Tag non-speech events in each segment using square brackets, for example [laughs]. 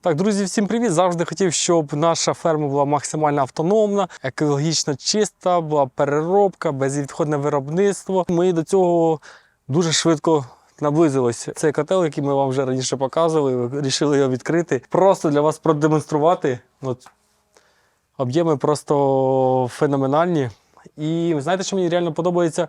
Так, друзі, всім привіт! Завжди хотів, щоб наша ферма була максимально автономна, екологічно чиста, була переробка, безвідходне виробництво. Ми до цього дуже швидко наблизилися. Цей котел, який ми вам вже раніше показували, вирішили його відкрити. Просто для вас продемонструвати. От, об'єми просто феноменальні. І знаєте, що мені реально подобається?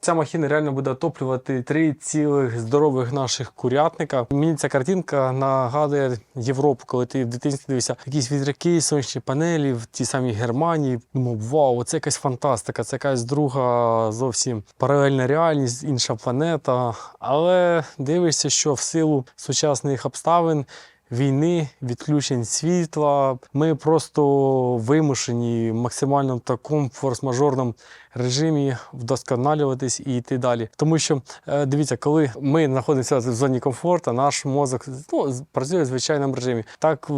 Ця махіна реально буде отоплювати три цілих здорових наших курятника. Мені ця картинка нагадує Європу, коли ти в дитинстві дивишся якісь вітряки, сонячні панелі в тій самій Германії. Думав, вау, це якась фантастика, це якась друга зовсім паралельна реальність, інша планета. Але дивишся, що в силу сучасних обставин. Війни, відключень світла. Ми просто вимушені максимально в такому форс-мажорному режимі вдосконалюватись і йти далі. Тому що е, дивіться, коли ми знаходимося в зоні комфорту, наш мозок ну, працює в звичайному режимі. Так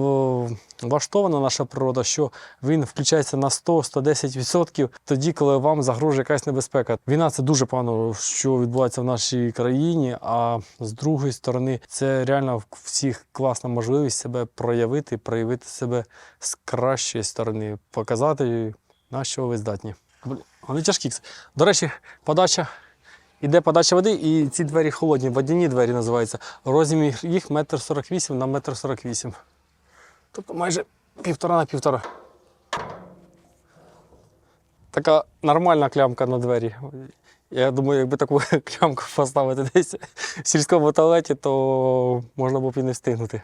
влаштована наша природа, що він включається на 100-110% тоді, коли вам загрожує якась небезпека. Війна це дуже погано, що відбувається в нашій країні. А з другої сторони, це реально в всіх класна можливість себе проявити, проявити себе з кращої сторони, показати, на що ви здатні. Вони тяжкі. До речі, подача. Іде подача води, і ці двері холодні, водяні двері називаються. Розмір їх метр сорок вісім на метр сорок вісім. Тобто майже півтора на півтора. Така нормальна клямка на двері. Я думаю, якби таку [laughs] клямку поставити десь в сільському туалеті, то можна було б і не встигнути.